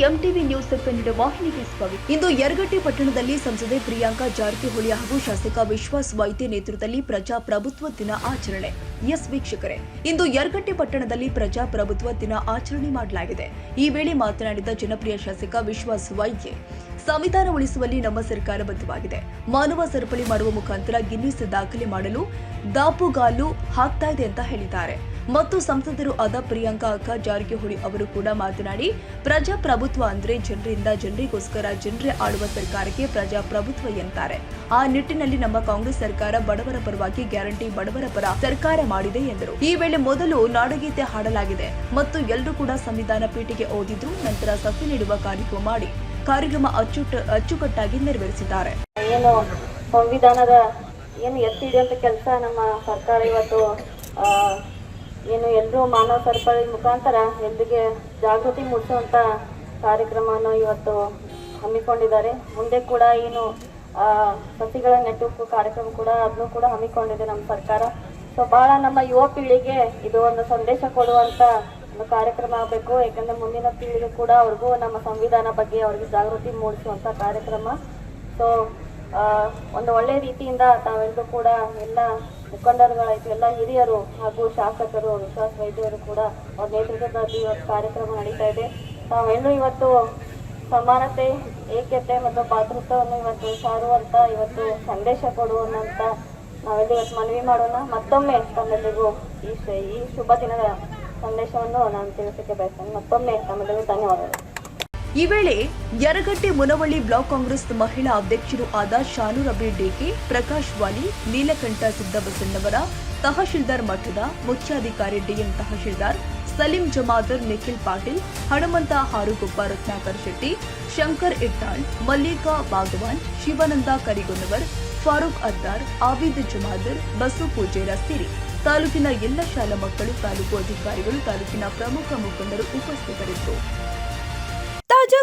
News Kannada ವಾಹಿನಿಗೆ ಸ್ವಾಗತ. ಇಂದು ಯರಗಟ್ಟಿ ಪಟ್ಟಣದಲ್ಲಿ ಸಂಸದೆ ಪ್ರಿಯಾಂಕಾ ಜಾರಕಿಹೊಳಿ ಹಾಗೂ ಶಾಸಕ ವಿಶ್ವಾಸ್ ವೈದ್ಯ ನೇತೃತ್ವದಲ್ಲಿ ಪ್ರಜಾಪ್ರಭುತ್ವ ದಿನ ಆಚರಣೆ. ಎಸ್ ವೀಕ್ಷಕರೇ, ಇಂದು ಯರಗಟ್ಟಿ ಪಟ್ಟಣದಲ್ಲಿ ಪ್ರಜಾಪ್ರಭುತ್ವ ದಿನ ಆಚರಣೆ ಮಾಡಲಾಗಿದೆ. ಈ ವೇಳೆ ಮಾತನಾಡಿದ ಜನಪ್ರಿಯ ಶಾಸಕ ವಿಶ್ವಾಸ್ ವೈದ್ಯ ಸಂವಿಧಾನ ಉಳಿಸುವಲ್ಲಿ ನಮ್ಮ ಸರ್ಕಾರ ಬದ್ಧವಾಗಿದೆ. ಮಾನವ ಸರಪಳಿ ಮಾಡುವ ಮುಖಾಂತರ ಗಿನ್ನಿಸ್ ದಾಖಲೆ ಮಾಡಲು ದಾಪುಗಾಲು ಹಾಕ್ತಾ ಇದೆ ಅಂತ ಹೇಳಿದ್ದಾರೆ. ಮತ್ತು ಸಂಸದರು ಆದ ಪ್ರಿಯಾಂಕಾ ಅಕ್ಕ, ಜಾರಕಿಹೊಳಿ ಅವರು ಕೂಡ ಮಾತನಾಡಿ, ಪ್ರಜಾಪ್ರಭುತ್ವ ಅಂದ್ರೆ ಜನರಿಂದ ಜನರಿಗೋಸ್ಕರ ಜನರೇ ಆಳುವ ಸರ್ಕಾರಕ್ಕೆ ಪ್ರಜಾಪ್ರಭುತ್ವ ಎಂತಾರೆ. ಆ ನಿಟ್ಟಿನಲ್ಲಿ ನಮ್ಮ ಕಾಂಗ್ರೆಸ್ ಸರ್ಕಾರ ಬಡವರ ಪರವಾಗಿ ಗ್ಯಾರಂಟಿ ಬಡವರ ಪರ ಸರ್ಕಾರ ಮಾಡಿದೆ ಎಂದರು. ಈ ವೇಳೆ ಮೊದಲು ನಾಡಗೀತೆ ಹಾಡಲಾಗಿದೆ ಮತ್ತು ಎಲ್ಲರೂ ಕೂಡ ಸಂವಿಧಾನ ಪೀಠಿಗೆ ಓದಿದ್ರು, ನಂತರ ಸಸಿ ನೀಡುವ ಕಾರ್ಯಕ್ರಮ ಮಾಡಿ, ಕಾರ್ಯಕ್ರಮ ಅಚ್ಚುಟ ಅಚ್ಚುಕಟ್ಟಾಗಿ ನೆರವೇರಿಸಿದ್ದಾರೆ. ಏನು ಸಂವಿಧಾನದ ಏನು ಎತ್ತಿ ಹಿಡಿಯುವಂಥ ಕೆಲಸ ನಮ್ಮ ಸರ್ಕಾರ ಇವತ್ತು ಏನು ಎಲ್ಲರೂ ಮಾನವ ಸರಪಳಿ ಮುಖಾಂತರ ಎಲ್ಲರಿಗೆ ಜಾಗೃತಿ ಮೂಡಿಸುವಂಥ ಕಾರ್ಯಕ್ರಮವನ್ನು ಇವತ್ತು ಹಮ್ಮಿಕೊಂಡಿದ್ದಾರೆ. ಮುಂದೆ ಕೂಡ ಏನು ಸಸಿಗಳ ನೆಟ್ಟು ಕಾರ್ಯಕ್ರಮ ಕೂಡ ಅದನ್ನು ಕೂಡ ಹಮ್ಮಿಕೊಂಡಿದೆ ನಮ್ಮ ಸರ್ಕಾರ. ಸೊ ಭಾಳ ನಮ್ಮ ಯುವ ಪೀಳಿಗೆ ಇದು ಒಂದು ಸಂದೇಶ ಕೊಡುವಂಥ ಒಂದು ಕಾರ್ಯಕ್ರಮ ಆಗಬೇಕು. ಯಾಕಂದ್ರೆ ಮುಂದಿನ ಪೀಳಿಗೆ ಕೂಡ ಅವ್ರಿಗೂ ನಮ್ಮ ಸಂವಿಧಾನ ಬಗ್ಗೆ ಅವ್ರಿಗೆ ಜಾಗೃತಿ ಮೂಡಿಸುವಂಥ ಕಾರ್ಯಕ್ರಮ. ಸೊ ಒಂದು ಒಳ್ಳೆ ರೀತಿಯಿಂದ ತಾವೆಲ್ಲರೂ ಕೂಡ ಎಲ್ಲ ಮುಖಂಡರುಗಳಾಯ್ತು, ಎಲ್ಲ ಹಿರಿಯರು ಹಾಗೂ ಶಾಸಕರು ವಿಶ್ವಾಸ ವೈದ್ಯರು ಕೂಡ ಅವ್ರ ನೇತೃತ್ವದಲ್ಲಿ ಇವತ್ತು ಕಾರ್ಯಕ್ರಮ ನಡೀತಾ ಇದೆ. ನಾವೆಲ್ಲೂ ಇವತ್ತು ಸಮಾನತೆ, ಏಕತೆ ಮತ್ತು ಪಾತೃತ್ವವನ್ನು ಇವತ್ತು ಸಾರುವಂತ ಇವತ್ತು ಸಂದೇಶ ಕೊಡುವಂತ ನಾವೆಲ್ಲ ಇವತ್ತು ಮನವಿ ಮಾಡೋಣ. ಮತ್ತೊಮ್ಮೆ ತಮ್ಮೆಲ್ಲರಿಗೂ ಈ ಈ ಶುಭ ದಿನದ ಸಂದೇಶವನ್ನು ನಾನು ತಿಳಿಸಕ್ಕೆ ಬಯಸ್ತೇನೆ. ಮತ್ತೊಮ್ಮೆ ತಮ್ಮೆಲ್ಲರಿಗೂ ಧನ್ಯವಾದಗಳು. ಈ ವೇಳೆ ಯರಗಟ್ಟೆ ಮುನವಳ್ಳಿ ಬ್ಲಾಕ್ ಕಾಂಗ್ರೆಸ್ ಮಹಿಳಾ ಅಧ್ಯಕ್ಷರು ಆದ ಶಾನೂರಬಿ ಡಿಕೆ, ಪ್ರಕಾಶ್ ವಾಲಿ, ನೀಲಕಂಠ ಸಿದ್ದಬಸಣ್ಣವರ ತಹಶೀಲ್ದಾರ್ ಮಠದ ಮುಖ್ಯಾಧಿಕಾರಿ ಡಿಎಂ ತಹಶೀಲ್ದಾರ್ ಸಲೀಂ ಜಮಾದರ್, ನಿಖಿಲ್ ಪಾಟೀಲ್, ಹನುಮಂತ ಹಾರುಗೊಪ್ಪ, ರತ್ನಾಕರ್ ಶೆಟ್ಟಿ, ಶಂಕರ್ ಇಟ್ಟಾಳ್, ಮಲ್ಲಿಕಾ ಬಾಗವಾನ್, ಶಿವಾನಂದ ಕರಿಗೊನ್ನವರ್, ಫಾರೂಕ್ ಅದ್ದಾರ್ ಆಬಿದ್ ಜಮಾದರ್, ಬಸು ಪೂಜೆರ ಸೇರಿ ತಾಲೂಕಿನ ಎಲ್ಲ ಶಾಲಾ ಮಕ್ಕಳು ತಾಲೂಕು ಅಧಿಕಾರಿಗಳು, ತಾಲೂಕಿನ ಪ್ರಮುಖ ಮುಖಂಡರು ಉಪಸ್ಥಿತರಿದ್ದರು.